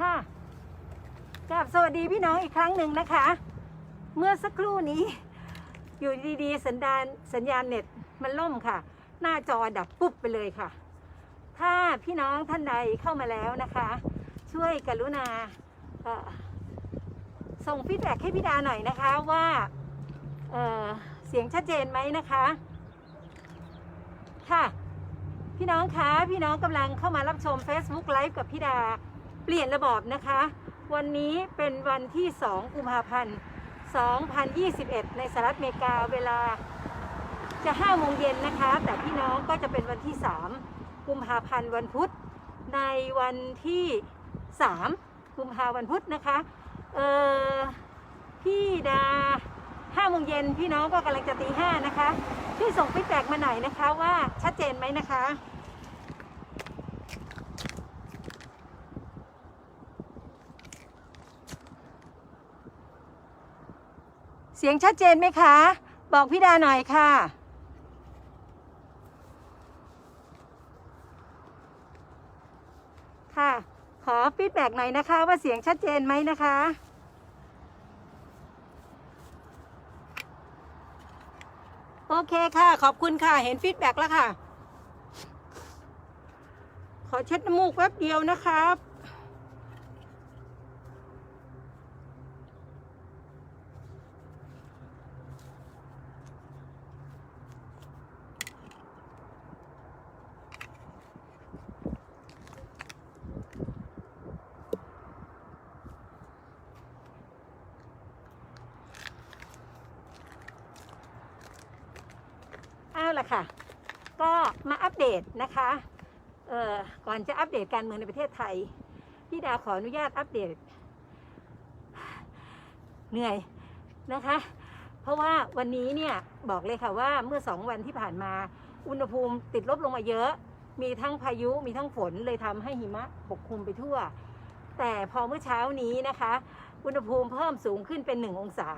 ค่ะกับสวัสดีพี่น้องอีกครั้งหนึ่งนะคะ เมื่อสักครู่นี้ อยู่ดีๆ สัญญาณสัญญาณเน็ตมันล่มค่ะ หน้าจอดับปุ๊บไปเลยค่ะ ถ้าพี่น้องท่านใดเข้ามาแล้วนะคะ ช่วยกรุณาส่งฟีดแบ็กให้พี่ดาหน่อยนะคะว่าเเสียงชัดเจนไหมนะคะ ค่ะ พี่น้องคะพี่น้องกำลังเข้ามารับชม Facebook Live กับพี่ดา เปลี่ยนระบอบนะคะ วันนี้เป็นวันที่ 2 กุมภาพันธ์ 2021 ในสหรัฐอเมริกาเวลาจะ5โมงเย็นนะคะ แต่พี่น้องก็จะเป็นวันที่ 3 กุมภาพันธ์วันพุธ ในวันที่ 3 กุมภาวันพุธนะคะ เออพี่ดา5โมงเย็นพี่น้องก็กำลังจะตี5นะคะช่วยส่งฟีดแบ็กมาหน่อยนะคะว่าชัดเจนไหมนะคะ เสียงชัดเจนไหมคะ บอกพี่ดาหน่อยค่ะ ค่ะ ขอฟีดแบ็กหน่อยนะคะ ว่าเสียงชัดเจนไหมนะคะโอเคค่ะ ขอบคุณค่ะ เห็นฟีดแบ็กแล้วค่ะ ขอเช็ดน้ำมูกแป๊บเดียวนะครับ เอาละค่ะ ก็มาอัปเดตนะคะเอ่อก่อนจะอัปเดตการเมืองในประเทศไทย พี่ดาขออนุญาตอัปเดต เหนื่อยนะคะ เพราะว่าวันนี้เนี่ยบอกเลยค่ะว่าเมื่อสองวันที่ผ่านมา อุณหภูมิติดลบลงมาเยอะ มีทั้งพายุมีทั้งฝนเลยทำให้หิมะปกคลุมไปทั่ว แต่พอเมื่อเช้านี้นะคะ อุณหภูมิเพิ่มสูงขึ้นเป็นหนึ่งองศา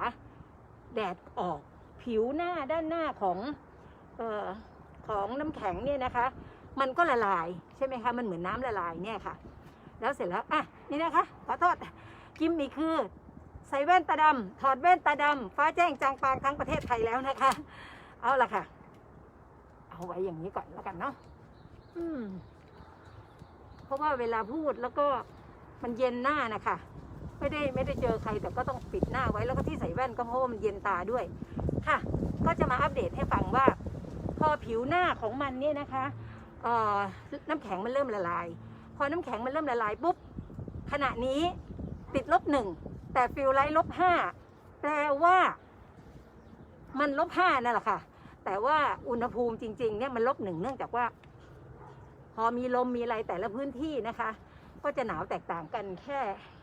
แดดออกผิวหน้าด้านหน้าของเออ ของน้ำแข็งเนี่ยนะคะ มันก็ละลายใช่ไหมคะ มันเหมือนน้ำละลายเนี่ยค่ะ แล้วเสร็จแล้วอะนี่นะคะขอโทษกิมมีคือใส่แว่นตาดำถอดแว่นตาดำฟ้าแจ้งจางปางทั้งประเทศไทยแล้วนะคะ เอาละค่ะ เอาไว้อย่างนี้ก่อนแล้วกันเนาะอืม เพราะว่าเวลาพูดแล้วก็มันเย็นหน้านะคะไม่ได้ไม่ได้เจอใครแต่ก็ต้องปิดหน้าไว้แล้วก็ที่ใส่แว่นก็เพราะว่ามันเย็นตาด้วย ค่ะ ก็จะมาอัปเดตให้ฟังว่า อผิวหน้าของมันเนี่ยนะคะเอ่อน้ำแข็งมันเริ่มละลาย พอน้ำแข็งมันเริ่มละลายปุ๊บขณะนี้ติดลบหนึ่งแต่ฟิลไลท์ลบห้าแปลว่า มันลบห้านั่นแหละค่ะ แต่ว่าอุณหภูมิจริง ๆ เนี่ยมันลบหนึ่งเนื่องจากว่า พอมีลมมีอะไรแต่ละพื้นที่นะคะ ก็จะหนาวแตกต่างกันแค่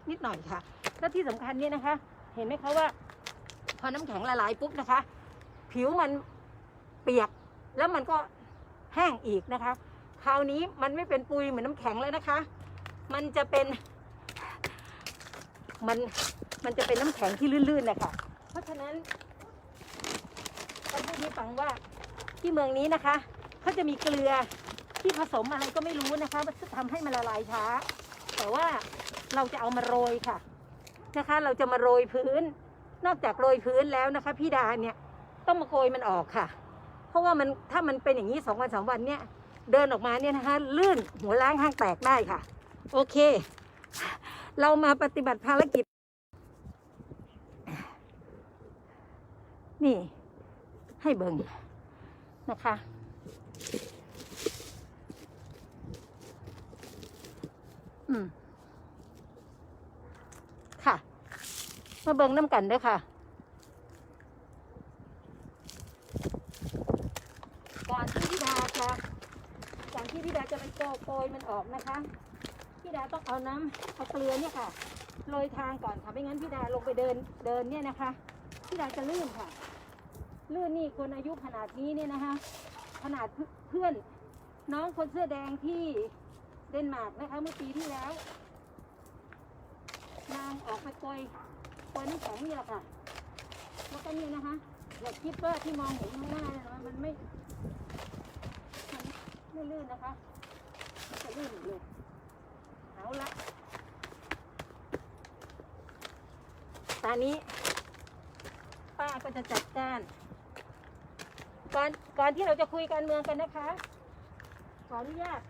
นิดหน่อยค่ะ และที่สำคัญเนี่ยนะคะ เห็นไหมคะว่า พอน้ำแข็งละลายปุ๊บนะคะ ผิวมันเปียก แล้วมันก็แห้งอีกนะคะ คราวนี้มันไม่เป็นปุยเหมือนน้ำแข็งแล้วนะคะ มันจะเป็น มันมันจะเป็นน้ำแข็งที่ลื่นๆนะคะเพราะฉะนั้นต้องพูดให้ฟังว่าที่เมืองนี้นะคะเขาจะมีเกลือที่ผสมอะไรก็ไม่รู้นะคะมันจะทำให้มันละลายช้า แต่ว่าเราจะเอามาโรยค่ะนะคะ เราจะมาโรยพื้น นอกจากโรยพื้นแล้วนะคะ พี่ดาเนี่ยต้องมาโกยมันออกค่ะ เพราะว่ามันถ้ามันเป็นอย่างนี้สองวันสามวันเนี่ยเดินออกมาเนี่ยนะคะลื่นหัวล้างห้างแตกได้ค่ะ โอเค เรามาปฏิบัติภารกิจ นี่ให้เบิงนะคะ อืม ค่ะ มาเบิงน้ำกันเด้วยค่ะ ก่อนที่พี่ดาจะก่อน ที่พี่ดาจะไปโกโกยมันออกนะคะ พี่ดาต้องเอาน้ำเอาเกลือเนี่ยค่ะโรยทางก่อนค่ะไม่งั้นพี่ดาลงไปเดินเดินเนี่ยนะคะพี่ดาจะลื่นค่ะ ลื่นนี่คนอายุขนาดนี้เนี่ยนะคะ ขนาดเพื่อนน้องคนเสื้อแดงที่เดนมาร์กนะคะเมื่อปีที่แล้ว นางออกไปโกยโกยน้ำแข็งนี่แหละค่ะแล้วก็นี่นะคะอย่าคิดว่าที่มองเห็นข้างหน้าเนี่ยนะมันไม่ ไม่ลื่นนะคะจะลื่นอีกเลยเอาละตอนนี้ ป้าก็จะจัดการก่อนก่อนที่เราจะคุยการเมืองกันนะคะ ขออนุญาต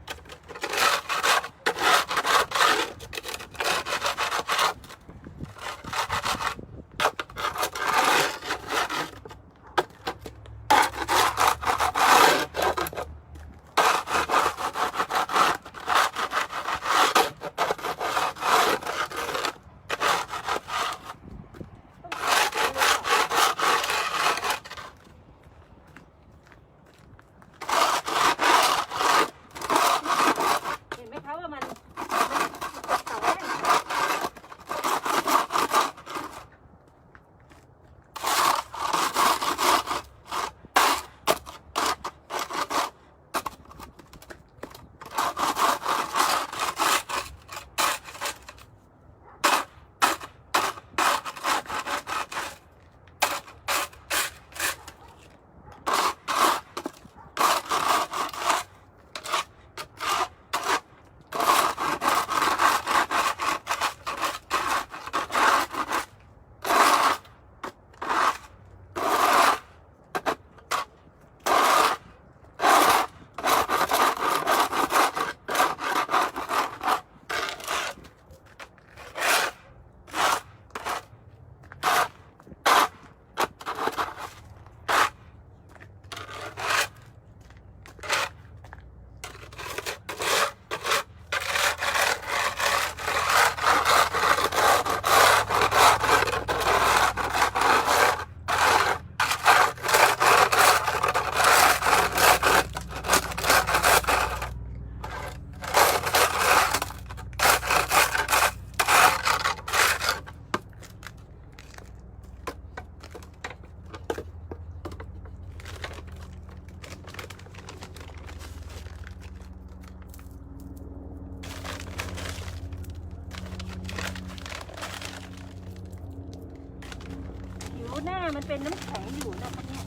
มันเป็นน้ำแข็งอยู่นะคะเนี่ย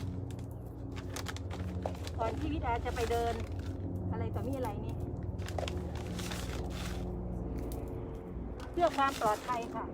ก่อนที่วิดาจะไปเดิน อะไรต่อมีอะไรนี่เพื่อความปลอดภัยค่ะ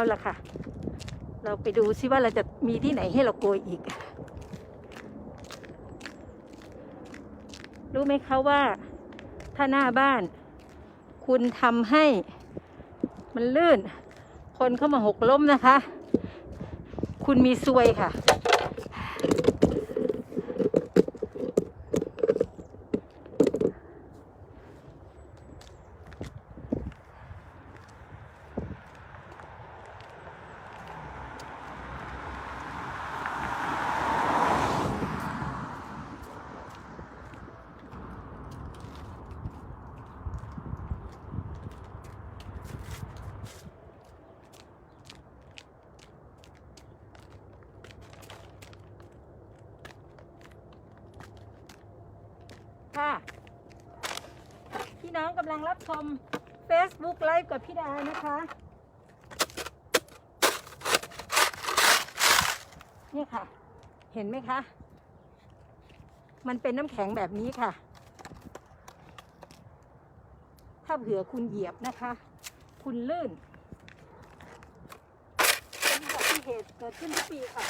เอาละค่ะ เราไปดูซิว่าเราจะมีที่ไหนให้เราโกยอีก รู้ไหมคะว่า ถ้าหน้าบ้าน คุณทำให้มันลื่น คนเข้ามาหกล้มนะคะ คุณมีซวยค่ะ ค่ะพี่น้องกำลังรับชม Facebook ไลฟ์กับพี่ดานะคะนี่ค่ะ เห็นไหมคะ มันเป็นน้ำแข็งแบบนี้ค่ะ ถ้าเผื่อคุณเหยียบนะคะ คุณลื่นเป็นอุบัติเหตุเกิดขึ้นทุกปีค่ะ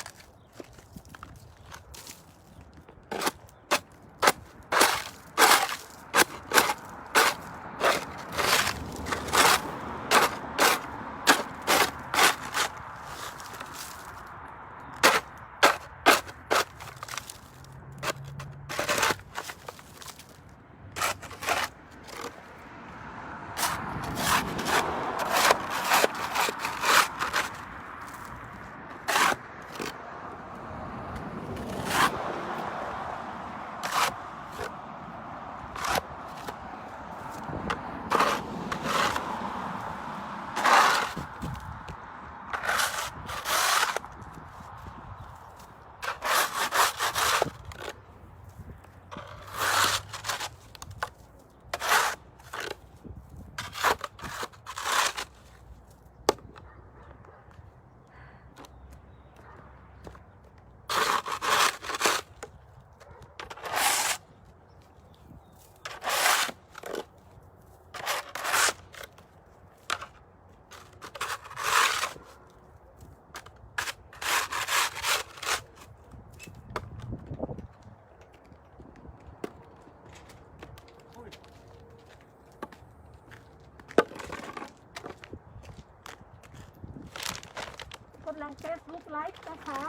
คำลังเฟซบุ๊กไลฟ์นะคะ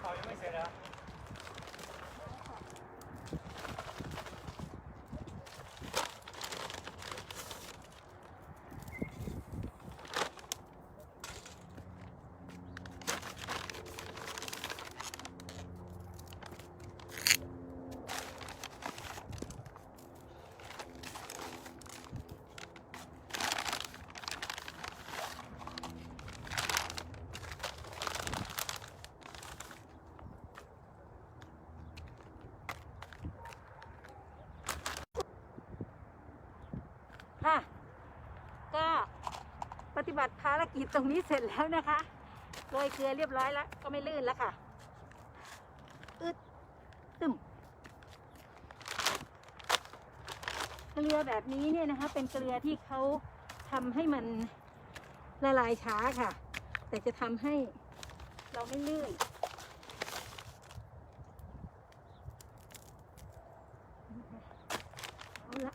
เขายังไม่เสร็จนะ ก็ปฏิ บัติภารกิจตรงนี้เสร็จแล้วนะคะโรยเกลือเรียบร้อยแล้ว ก็ไม่ลื่นแล้วค่ะ อึดตึมเกลือแบบนี้เนี่ยนะคะ เป็นเกลือที่เขาทำให้มันละลายช้าค่ะ แต่จะทำให้เราไม่ลื่น เอาละ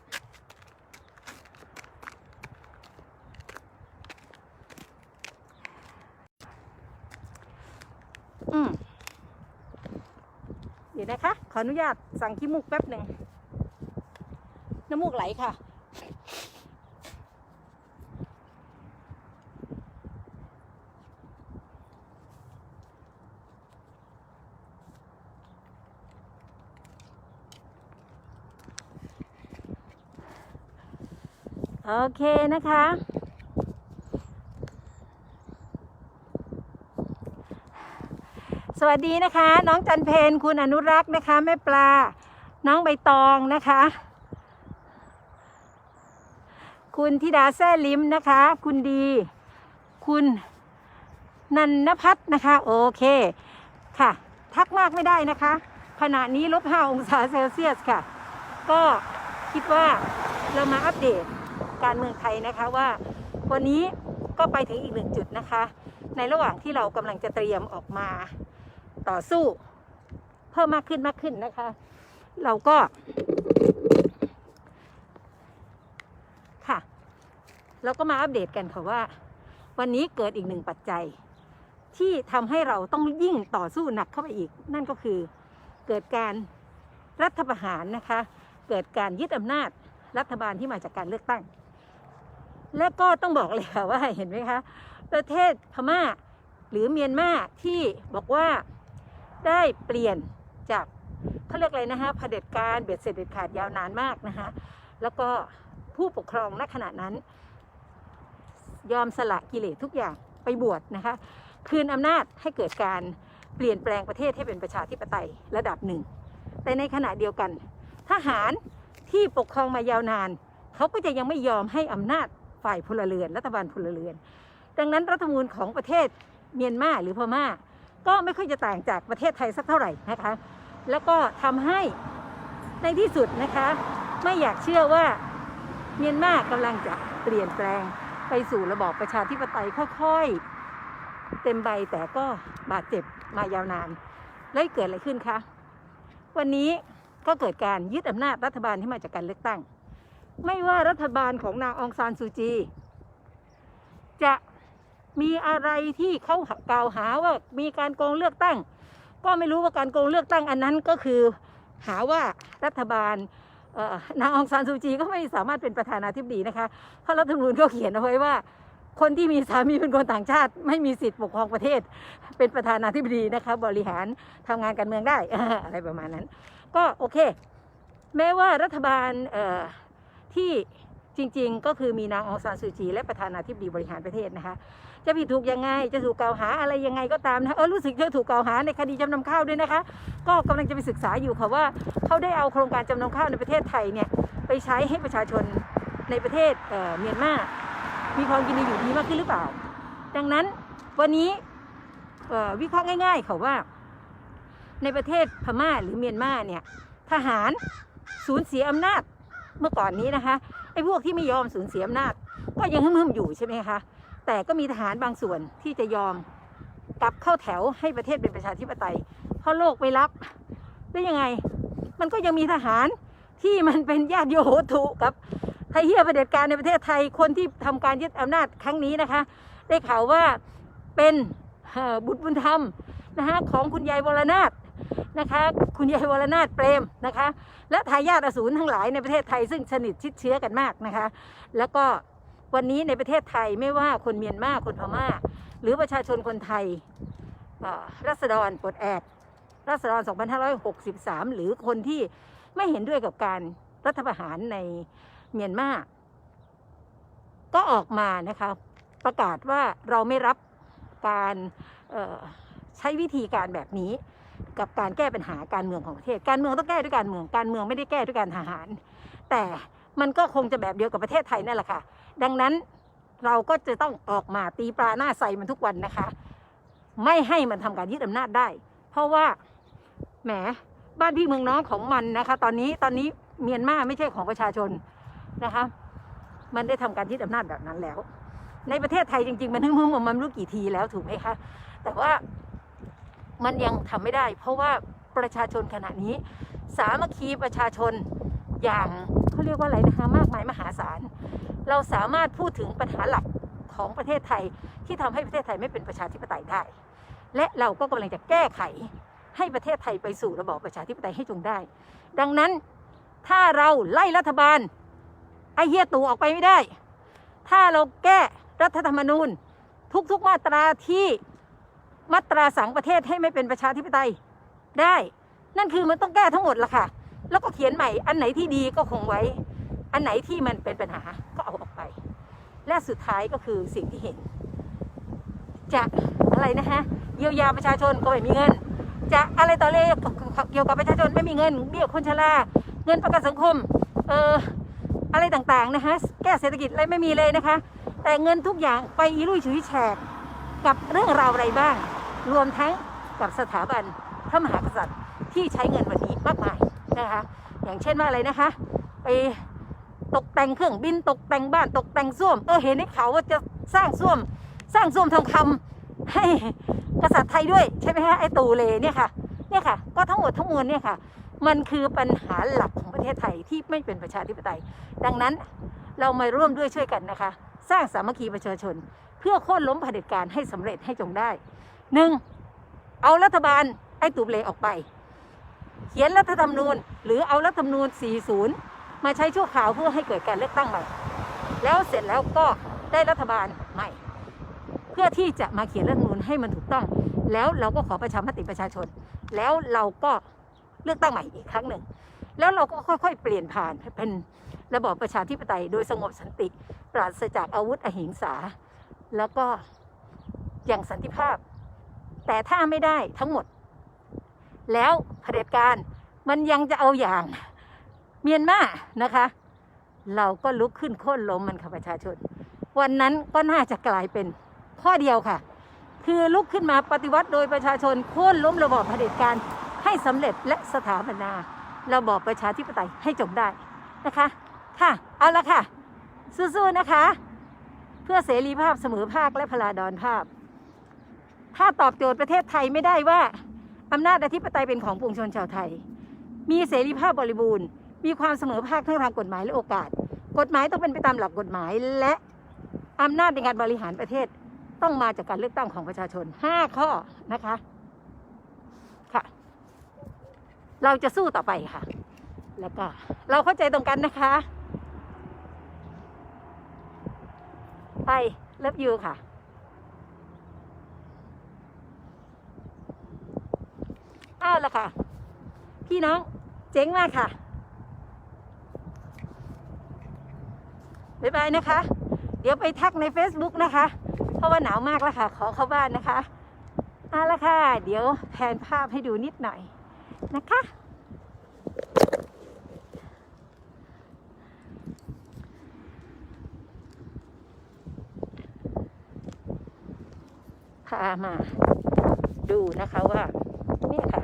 อืมเดี๋ยวนะคะ ข ออนุญาตสั่งขี้มูกแป๊บหนึ่ง น้ำมูกไหลค่ะ โอเคนะคะ สวัสดีนะคะ น้องจันเพนคุณอนุรักษ์นะคะแม่ปลา น้องใบตองนะคะ คุณธิดาแซ่ลิมนะคะ คุณดี คุณนันนพัฒน์นะคะ โอเคค่ะ ทักมากไม่ได้นะคะ ขณะนี้ลบห้าองศาเซลเซียสค่ะ ก็คิดว่าเรามาอัปเดตการเมืองไทยนะคะว่าวันนี้ก็ไปถึงอีกหนึ่งจุดนะคะ ในระหว่างที่เรากำลังจะเตรียมออกมา ต่อสู้ เพิ่มมากขึ้นมากขึ้นนะคะ เราก็ ค่ะ เราก็มาอัปเดตกันค่ะว่า วันนี้เกิดอีกหนึ่งปัจจัย ที่ทำให้เราต้องยิ่งต่อสู้หนักเข้าไปอีก นั่นก็คือเกิดการรัฐประหารนะคะ เกิดการยึดอำนาจรัฐบาลที่มาจากการเลือกตั้ง และก็ต้องบอกเลยค่ะว่าเห็นไหมคะ ประเทศพม่าหรือเมียนมาที่บอกว่า ได้เปลี่ยนจากเขาเรียกอะไรนะคะเผด็จการเบ็ดเสร็จเด็ดขาดยาวนานมากนะคะแล้วก็ผู้ปกครองณขณะนั้น ยอมสละกิเลสทุกอย่างไปบวชนะคะคืนอำนาจให้เกิดการเปลี่ยนแปลงประเทศให้เป็นประชาธิปไตยระดับหนึ่ง แต่ในขณะเดียวกัน ทหารที่ปกครองมายาวนาน เขาก็จะยังไม่ยอมให้อำนาจฝ่ายพลเรือน รัฐบาลพลเรือน ดังนั้นรัฐมนูญของประเทศเมียนมาหรือพม่า ก็ไม่ค่อยจะต่างจากประเทศไทยสักเท่าไหร่นะคะ แล้วก็ทำให้ในที่สุดนะคะ ไม่อยากเชื่อว่าเมียนมากำลังจะเปลี่ยนแปลงไปสู่ระบอบประชาธิปไตยค่อยๆ เต็มใบแต่ก็บาดเจ็บมายาวนาน แล้วเกิดอะไรขึ้นคะ วันนี้ก็เกิดการยึดอำนาจรัฐบาลที่มาจากการเลือกตั้ง ไม่ว่ารัฐบาลของนางองซานซูจี จะ มีอะไรที่เขากล่าวหาว่ามีการโกงเลือกตั้ง ก็ไม่รู้ว่าการโกงเลือกตั้งอันนั้นก็คือหาว่ารัฐบาลนางองซานซูจีก็ไม่สามารถเป็นประธานาธิบดีนะคะเพราะรัฐธรรมนูญก็เขียนเอาไว้ว่า คนที่มีสามีเป็นคนต่างชาติ ไม่มีสิทธิ์ปกครองประเทศ เป็นประธานาธิบดีนะคะบริหารทำงานการเมืองได้อะไรประมาณนั้น ก็โอเค แม้ว่ารัฐบาลเอ่อที่จริง ๆ ก็คือมีนางองซานซูจี และประธานาธิบดีบริหารประเทศนะคะ จะผิดถูกยังไง จะถูกกล่าวหาอะไรยังไงก็ตามนะ เออรู้สึกจะถูกกล่าวหาในคดีจำนำข้าวด้วยนะคะ ก็กำลังจะไปศึกษาอยู่ค่ะว่าเขาได้เอาโครงการจำนำข้าวในประเทศไทยเนี่ยไปใช้ให้ประชาชนในประเทศเอ่อเมียนมามีความกินดีอยู่ดีมากขึ้นหรือเปล่า ดังนั้นวันนี้เออวิเคราะห์ง่ายๆค่ะว่า ในประเทศพม่าหรือเมียนมาเนี่ยทหารสูญเสียอำนาจเมื่อก่อนนี้นะคะไอ้พวกที่ไม่ยอมสูญเสียอำนาจก็ยังหึ่มๆอยู่ใช่ไหมคะ แต่ก็มีทหารบางส่วนที่จะยอมกลับเข้าแถวให้ประเทศเป็นประชาธิปไตย เพราะโลกไม่รับได้ยังไง มันก็ยังมีทหารที่มันเป็นญาติโยโหตุกับไทเฮียประเด็จการในประเทศไทยคนที่ทำการยึดอำนาจครั้งนี้นะคะ ได้ข่าวว่าเป็นบุตรบุญธรรมนะคะของคุณยายวรนาถนะคะคุณยายวรนาถเปรมนะคะ และทายาทอสูรทั้งหลายในประเทศไทยซึ่งสนิทชิดเชื้อกันมากนะคะ แล้วก็ วันนี้ในประเทศไทยไม่ว่าคนเมียนมาคนพม่า หรือประชาชนคนไทยรัษฎรปลดแอกรัษฎร 2563 หรือคนที่ไม่เห็นด้วยกับการรัฐประหารในเมียนมาก็ออกมานะคะ ประกาศว่าเราไม่รับการใช้วิธีการแบบนี้ กับการแก้ปัญหาการเมืองของประเทศ การเมืองต้องแก้ด้วยการเมืองการเมืองไม่ได้แก้ด้วยการทหาร แต่มันก็คงจะแบบเดียวกับประเทศไทยนั่นแหละค่ะ ดังนั้นเราก็จะต้องออกมาตีปลาหน้าใสมันทุกวันนะคะ ไม่ให้มันทำการยึดอำนาจได้ เพราะว่าแหมบ้านพี่เมืองน้องของมันนะคะ ตอนนี้ตอนนี้เมียนมาไม่ใช่ของประชาชนนะคะ มันได้ทำการยึดอำนาจแบบนั้นแล้ว ในประเทศไทยจริง ๆ มันนึกมึงมันไม่รู้กี่ทีแล้วถูกไหมคะ แต่ว่ามันยังทำไม่ได้ เพราะว่าประชาชนขณะนี้ สามัคคีประชาชนอย่างเขาเรียกว่าอะไรนะคะ มากมายมหาศาล เราสามารถพูดถึงปัญหาหลักของประเทศไทยที่ทำให้ประเทศไทยไม่เป็นประชาธิปไตยได้ และเราก็กำลังจะแก้ไขให้ประเทศไทยไปสู่ระบอบประชาธิปไตยให้จงได้ ดังนั้นถ้าเราไล่รัฐบาลไอ้เฮียตู่ออกไปไม่ได้ ถ้าเราแก้รัฐธรรมนูญ ทุกๆมาตราที่มาตราสังประเทศให้ไม่เป็นประชาธิปไตยได้ นั่นคือมันต้องแก้ทั้งหมดละค่ะ แล้วก็เขียนใหม่อันไหนที่ดีก็คงไว้ อันไหนที่มันเป็นปัญหาก็เอาออกไป และสุดท้ายก็คือสิ่งที่เห็น จะอะไรนะฮะเยียวยาประชาชนก็ไม่มีเงิน จะอะไรต่อเลยเกี่ยวกับประชาชนไม่มีเงินเบี้ยคนชราเงินประกันสังคมเอออะไรต่างๆนะคะแก้เศรษฐกิจอะไรไม่มีเลยนะคะ แต่เงินทุกอย่างไปอีลุยฉุยแฉกกับเรื่องราวอะไรบ้าง รวมทั้งกับสถาบันพระมหากษัตริย์ที่ใช้เงินวันนี้มากมายนะคะ อย่างเช่นว่าอะไรนะคะ ไป ตกแต่งเครื่องบินตกแต่งบ้านตกแต่งส้วมเออเห็นในเขาว่าจะสร้างส้วม สร้างส้วมทองคำให้กษัตริย์ไทยด้วยใช่ไหมคะไอ้ตูเลเนี่ยค่ะเนี่ยค่ะ ก็ทั้งหมดทั้งมวลเนี่ยค่ะ มันคือปัญหาหลักของประเทศไทยที่ไม่เป็นประชาธิปไตย ดังนั้นเรามาร่วมด้วยช่วยกันนะคะ สร้างสามัคคีประชาชน เพื่อโค่นล้มเผด็จการให้สำเร็จให้จงได้หนึ่งเอารัฐบาลไอ้ตูเลออกไป เขียนรัฐธรรมนูญ หรือเอารัฐธรรมนูญ 40 มาใช้ชั่วคราวเพื่อให้เกิดการเลือกตั้งใหม่ แล้วเสร็จแล้วก็ได้รัฐบาลใหม่ เพื่อที่จะมาเขียนรัฐมนูญให้มันถูกต้อง แล้วเราก็ขอประชามติประชาชน แล้วเราก็เลือกตั้งใหม่อีกครั้งหนึ่ง แล้วเราก็ค่อยๆ เปลี่ยนผ่านเป็นระบอบประชาธิปไตย โดยสงบสันติ ปราศจากอาวุธอหิงสา แล้วก็อย่างสันติภาพ แต่ถ้าไม่ได้ทั้งหมด แล้วเผด็จการมันยังจะเอาอย่าง เมียนมานะคะ เราก็ลุกขึ้นโค่นล้มมันค่ะประชาชน วันนั้นก็น่าจะกลายเป็นข้อเดียวค่ะ คือลุกขึ้นมาปฏิวัติโดยประชาชนโค่นล้มระบอบเผด็จการให้สำเร็จและสถาปนาระบอบประชาธิปไตยให้จงได้นะคะค่ะเอาละค่ะสู้ๆนะคะ เพื่อเสรีภาพเสมอภาคและพลาดอนภาพ ถ้าตอบโจทย์ประเทศไทยไม่ได้ว่าอำนาจอธิปไตยเป็นของปวงชนชาวไทย มีเสรีภาพบริบูรณ์ มีความเสมอภาคทั้งทางกฎหมายและโอกาส กฎหมายต้องเป็นไปตามหลักกฎหมาย และอำนาจในการบริหารประเทศต้องมาจากการเลือกตั้งของประชาชน 5 ข้อนะคะ ค่ะ เราจะสู้ต่อไปค่ะ แล้วก็เราเข้าใจตรงกันนะคะไปเลิฟยูค่ะ อ้าวละค่ะ พี่น้องเจ๋งมากค่ะ บ๊ายบายนะคะ เดี๋ยวไปทักใน Facebook นะคะ เพราะว่าหนาวมากแล้วค่ะ ขอเข้าบ้านนะคะเอาละค่ะ เดี๋ยวแผนภาพให้ดูนิดหน่อยนะคะ พามาดูนะคะว่าเนี่ยค่ะ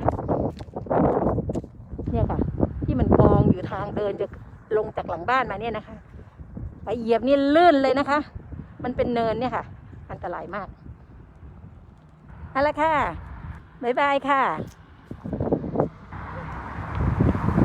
เนี่ยค่ะ ที่มันกองอยู่ทางเดินจะลงจากหลังบ้านมาเนี่ยนะคะ ไปเหยียบนี่ลื่นเลยนะคะ มันเป็นเนินเนี่ยค่ะ อันตรายมากเอาละค่ะ บ๊ายบายค่ะ